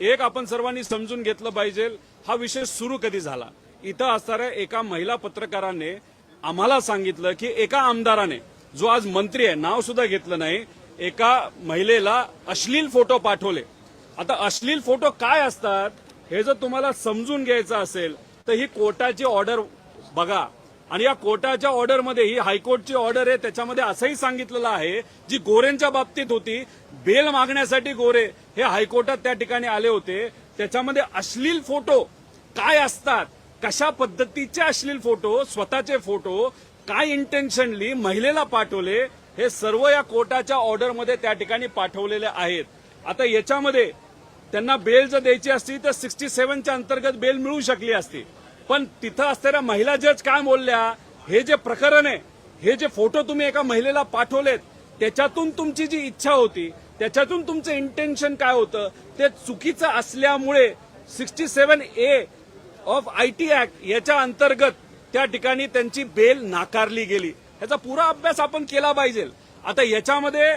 एक आपण सर्वांनी समजून घेतलं पाहिजे हा विषय सुरू कधी झाला? इथं असणाऱ्या एका महिला पत्रकाराने आम्हाला सांगितलं की एका आमदाराने जो आज मंत्री आहे नाव सुद्धा घेतलं नाही एका महिलेला अश्लील फोटो पाठवले. आता अश्लील फोटो काय असतात हे जर तुम्हाला समजून घ्यायचं असेल तर ही कोर्टाची ऑर्डर बघा. आणि या कोर्टाच्या ऑर्डरमध्ये ही हायकोर्टची ऑर्डर आहे त्याच्यामध्ये असंही सांगितलेलं आहे जी गोरेंच्या बाबतीत होती बेल मागण्यासाठी गोरे हे हायकोर्टात त्या ठिकाणी आले होते. त्याच्यामध्ये अश्लील फोटो काय असतात? कशा पद्धतीचे अश्लील फोटो? स्वतःचे फोटो? काय इंटेन्शनली महिलेला पाठवले? हे सर्व या कोर्टाच्या ऑर्डरमध्ये त्या ठिकाणी पाठवलेले आहेत. आता याच्यामध्ये त्यांना बेल जर द्यायची असती तर सिक्स्टी सेव्हनच्या अंतर्गत बेल मिळू शकली असती. पण तिथं असणाऱ्या महिला जज काय बोलल्या? हे जे प्रकरण आहे हे जे फोटो तुम्ही एका महिलेला पाठवलेत त्याच्यातून तुमची जी इच्छा होती त्याच्यातून तुमचं इंटेन्शन काय होतं ते चुकीचं असल्यामुळे sixty seven A of I T act याच्या अंतर्गत त्या ठिकाणी त्यांची बेल नाकारली गेली. ह्याचा पुरा अभ्यास आपण केला पाहिजे. आता याच्यामध्ये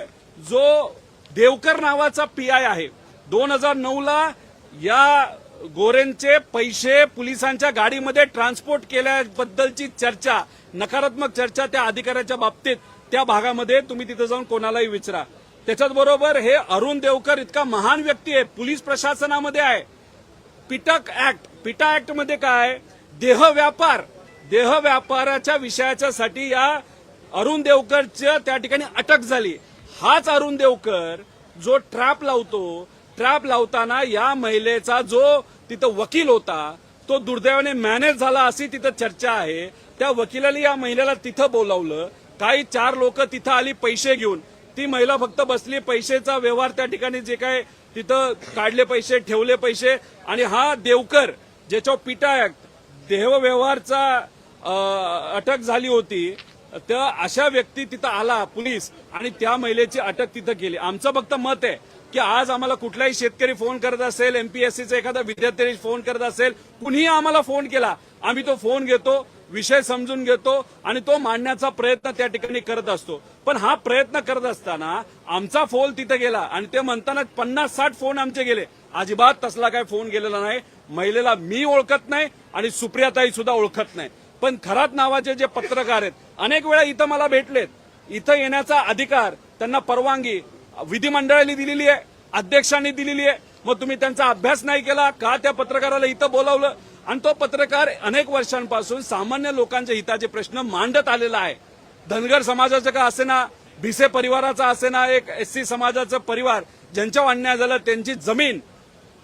जो देवकर नावाचा पी आय आहे दोन हजार नऊला या गोरेंचे पैसे पोलिसांच्या गाडीमध्ये ट्रान्सपोर्ट केल्याबद्दलची चर्चा नकारात्मक चर्चा त्या अधिकाऱ्याच्या बाबतीत त्या भागामध्ये तुम्ही तिथे जाऊन कोणालाही विचारा. त्याच्याच बरोबर हे अरुण देवकर इतका महान व्यक्ती आहे पोलीस प्रशासनामध्ये आहे. पिटक ऍक्ट पिटा ऍक्टमध्ये काय देह व्यापार देह व्यापाराच्या विषयाच्यासाठी या अरुण देवकरच्या त्या ठिकाणी अटक झाली. हाच अरुण देवकर जो ट्रॅप लावतो ट्रॅप लावताना या महिलेचा जो तिथं वकील होता तो दुर्दैवाने मॅनेज झाला अशी तिथं चर्चा आहे. त्या वकिलाने या महिलेला तिथं बोलावलं. काही चार लोक तिथं आली पैसे घेऊन. ती महिला फक्त बसली पैशाचा व्यवहार त्या ठिकाणी जे काय तिथं काढले पैसे ठेवले पैसे. आणि हा देवकर ज्याच्यावर पिटा ऍक्ट देहव्यवहारचा अटक झाली होती. तर अशा व्यक्ती तिथं आला पोलीस. आणि त्या महिलेची अटक तिथं केली. आमचं फक्त मत आहे की आज आम्हाला कुठलाही शेतकरी फोन करत असेल एमपीएससीचा एखादा विद्यार्थी फोन करत असेल कुणीही आम्हाला फोन केला आम्ही तो फोन घेतो विषय समजून घेतो आणि तो मांडण्याचा प्रयत्न त्या ठिकाणी करत असतो. पण हा प्रयत्न करत असताना आमचा फोन तिथे गेला आणि ते म्हणताना पन्नास साठ फोन आमचे गेले. अजिबात तसला काय फोन गेलेला नाही. महिलेला मी ओळखत नाही आणि सुप्रियाताई सुद्धा ओळखत नाही. पण खरात नावाचे जे पत्रकार आहेत अनेक वेळा इथं मला भेटलेत. इथं येण्याचा अधिकार त्यांना परवानगी विधिमंडळाने दिलेली आहे अध्यक्षांनी दिलेली आहे. मग तुम्ही त्यांचा अभ्यास नाही केला का त्या पत्रकाराला इथं बोलावलं? आणि तो पत्रकार अनेक वर्षांपासून सामान्य लोकांच्या हिताचे प्रश्न मांडत आलेला आहे. धनगर समाजाचं का असेना? भिसे परिवाराचा असेना? एक एस सी समाजाचं परिवार ज्यांच्या अन्याय झाला त्यांची जमीन.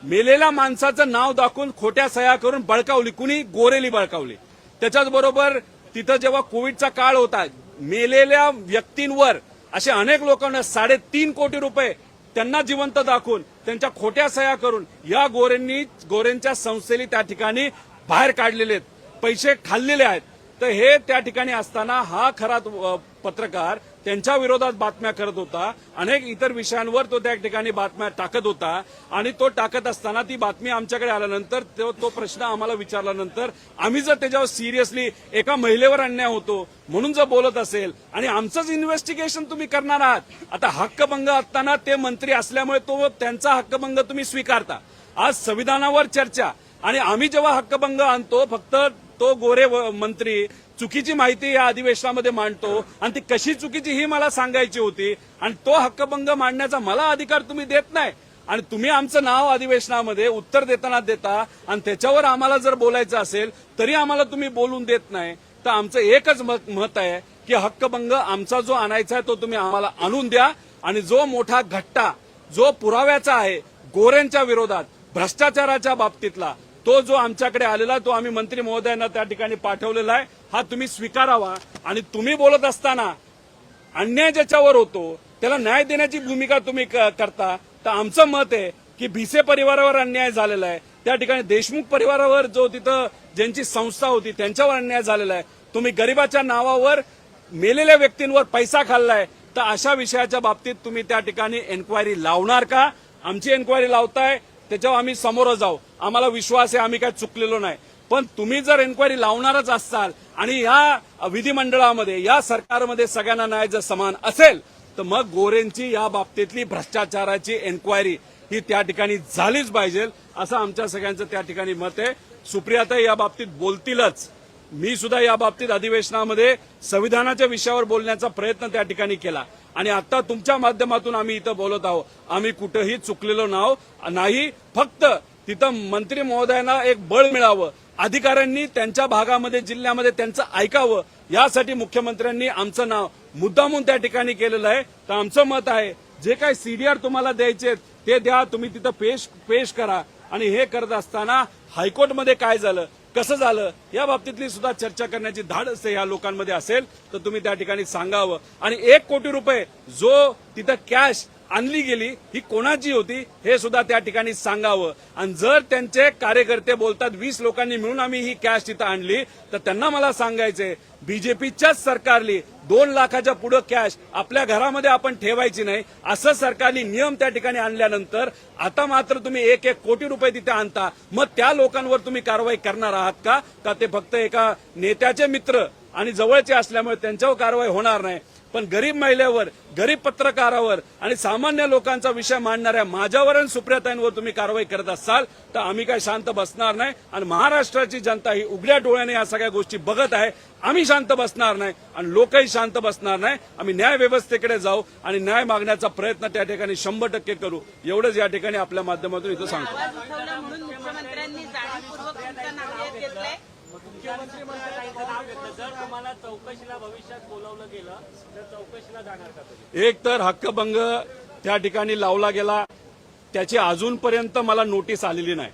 मेलेल्या माणसाचं नाव दाखवून खोट्या सह्या करून बळकावली. कुणी? गोरेली बळकावली. त्याच्याच बरोबर तिथं जेव्हा कोविडचा काळ होता मेलेल्या व्यक्तींवर असे अनेक लोकांना साडेतीन कोटी रुपये त्यांना जिवंत दाखवून त्यांच्या खोट्या सह्या करून या गोरेंनी गोरेंच्या संस्थेने त्या ठिकाणी बाहेर काढलेले आहेत पैसे खाल्लेले आहेत. तर हे त्या ठिकाणी असताना हा खरा पत्रकार त्यांच्या विरोधात बातम्या करत होता. अनेक इतर विषयांवर तो त्या ठिकाणी बातम्या टाकत होता. आणि तो टाकत असताना ती बातमी आमच्याकडे आल्यानंतर तो तो प्रश्न आम्हाला विचारल्यानंतर आम्ही जर त्याच्यावर सिरियसली एका महिलेवर अन्याय होतो म्हणून जर बोलत असेल आणि आमचंच इन्व्हेस्टिगेशन तुम्ही करणार आहात आता हक्कभंग असताना ते मंत्री असल्यामुळे तो त्यांचा हक्कभंग तुम्ही स्वीकारता. आज संविधानावर चर्चा आणि आम्ही जेव्हा हक्कभंग आणतो फक्त तो गोरे मंत्री चुकीची माहिती या अधिवेशनामध्ये मांडतो आणि ती कशी चुकीची ही मला सांगायची होती आणि तो हक्कभंग मांडण्याचा मला अधिकार तुम्ही देत नाही. आणि तुम्ही आमचं नाव अधिवेशनामध्ये उत्तर देताना देता आणि त्याच्यावर आम्हाला जर बोलायचं असेल तरी आम्हाला तुम्ही बोलून देत नाही. तर आमचं एकच मत आहे की हक्कभंग आमचा जो आणायचा आहे तो तुम्ही आम्हाला आणून द्या आणि जो मोठा घट्टा जो पुराव्याचा आहे गोऱ्यांच्या विरोधात भ्रष्टाचाराच्या बाबतीतला तो जो आमच्याकडे आलेला तो आम्ही मंत्री महोदयांना त्या ठिकाणी पाठवलेला आहे. हा तुम्ही स्वीकारावा आणि तुम्ही बोलत असताना अन्याय ज्याच्यावर होतो त्याला न्याय देण्याची भूमिका तुम्ही करता तर आमचं मत आहे की भिसे परिवारावर अन्याय झालेला आहे. त्या ठिकाणी देशमुख परिवारावर जो तिथं ज्यांची संस्था होती त्यांच्यावर अन्याय झालेला आहे. तुम्ही गरिबाच्या नावावर मेलेल्या व्यक्तींवर पैसा खाल्लाय तर अशा विषयाच्या बाबतीत तुम्ही त्या ठिकाणी एन्क्वायरी लावणार का? आमची एन्क्वायरी लावताय त्याच्यावर आम्ही समोर जाऊ. आम्हाला विश्वास आहे आम्ही काय चुकलेलो नाही. पण तुम्ही जर एन्क्वायरी लावणारच असाल आणि या विधिमंडळामध्ये या सरकारमध्ये सगळ्यांना न्याय जर समान असेल तर मग गोरेंची या बाबतीतली भ्रष्टाचाराची एन्क्वायरी ही त्या ठिकाणी झालीच पाहिजे असं आमच्या सगळ्यांचं त्या ठिकाणी मत आहे. सुप्रियाताई या बाबतीत बोलतीलच. मी सुद्धा या बाबतीत अधिवेशनामध्ये संविधानाच्या विषयावर बोलण्याचा प्रयत्न त्या ठिकाणी केला. आणि आता तुमच्या माध्यमातून आम्ही इथं बोलत आहोत. आम्ही कुठंही चुकलेलो नाव नाही. फक्त तिथं मंत्री महोदयांना एक बळ मिळावं. अधिकाऱ्यांनी त्यांच्या भागामध्ये जिल्ह्यामध्ये त्यांचं ऐकावं. यासाठी मुख्यमंत्र्यांनी आमचं नाव मुद्दामून त्या ठिकाणी केलेलं आहे. तर आमचं मत आहे जे काही सीडीआर तुम्हाला द्यायचे ते द्या. तुम्ही तिथं पेश पेश करा. आणि हे करत असताना हायकोर्टमध्ये काय झालं कसं झालं या बाबतीतली सुद्धा चर्चा करण्याची धाडस या लोकांमध्ये असेल तर तुम्ही त्या ठिकाणी सांगावं. आणि एक कोटी रुपये जो तिथं कॅश आणली गेली ही कोणाची होती हे सुद्धा त्या ठिकाणी सांगावं. आणि जर त्यांचे कार्यकर्ते बोलतात वीस लोकांनी मिळून आम्ही ही कॅश तिथं आणली तर त्यांना मला सांगायचंय बीजेपीच्याच सरकारली दोन लाखाच्या पुढे कॅश आपल्या घरामध्ये आपण ठेवायची नाही असं सरकारने नियम त्या ठिकाणी आणल्यानंतर आता मात्र तुम्ही एक एक कोटी रुपये तिथे आणता मग त्या लोकांवर तुम्ही कारवाई करणार आहात का? का ते फक्त एका नेत्याचे मित्र आणि जवळचे असल्यामुळे त्यांच्यावर कारवाई होणार नाही. पण गरीब महिलेवर गरीब पत्रकारावर आणि सामान्य लोकांचा विषय मांडणाऱ्या माझ्यावर आणि सुप्रियाताईंवर तुम्ही कारवाई करत असाल तर आम्ही काय शांत बसणार नाही. आणि महाराष्ट्राची जनता ही उघड्या डोळ्याने या सगळ्या गोष्टी बघत आहे. आम्ही शांत बसणार नाही आणि लोकही शांत बसणार नाही. आम्ही न्याय व्यवस्थेकडे जाऊ आणि न्याय मागण्याचा प्रयत्न त्या ठिकाणी शंभर टक्के करू. एवढंच या ठिकाणी आपल्या माध्यमातून इथं सांगतो. मुख्यमंत्री घेतलं. जर तुम्हाला चौकशीला भविष्यात बोलावलं गेलं तर चौकशीला जाणार का एक तर हक्कभंग त्या ठिकाणी लावला गेला. त्याची अजूनपर्यंत मला नोटीस आलेली नाही.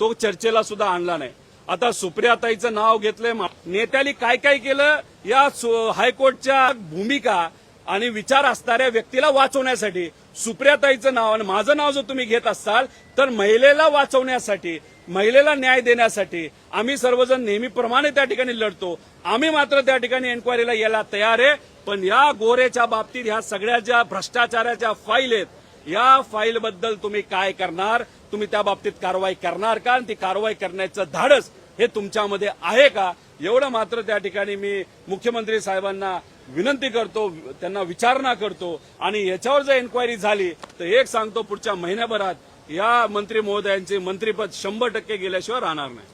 तो चर्चेला सुद्धा आणला नाही. आता सुप्रियाताईचं नाव घेतलंय नेत्याने काय काय केलं या हायकोर्टच्या भूमिका आणि विचार असणाऱ्या व्यक्तीला वाचवण्यासाठी सुप्रियाताईचं नाव आणि माझं नाव जर तुम्ही घेत असाल तर महिलेला वाचवण्यासाठी महिलेला न्याय देण्यासाठी आम्ही सर्वजण नेहमीप्रमाणे त्या ठिकाणी लढतो. आम्ही मात्र त्या ठिकाणी एन्क्वायरीला यायला तयार आहे. पण या गोरेच्या बाबतीत ह्या सगळ्या ज्या भ्रष्टाचाराच्या फाईल आहेत या फाईल बद्दल तुम्ही काय करणार? तुम्ही त्या बाबतीत कारवाई करणार का? आणि ती कारवाई करण्याचं धाडस हे तुमच्यामध्ये आहे का? एवढं मात्र त्या ठिकाणी मी मुख्यमंत्री साहेबांना विनंती करतो त्यांना विचारणा करतो. आणि याच्यावर जर एन्क्वायरी झाली तर एक सांगतो पुढच्या महिन्याभरात या मंत्री महोदयांचे मंत्रीपद शंभर टक्के गेल्याशिवाय राहणार नाही.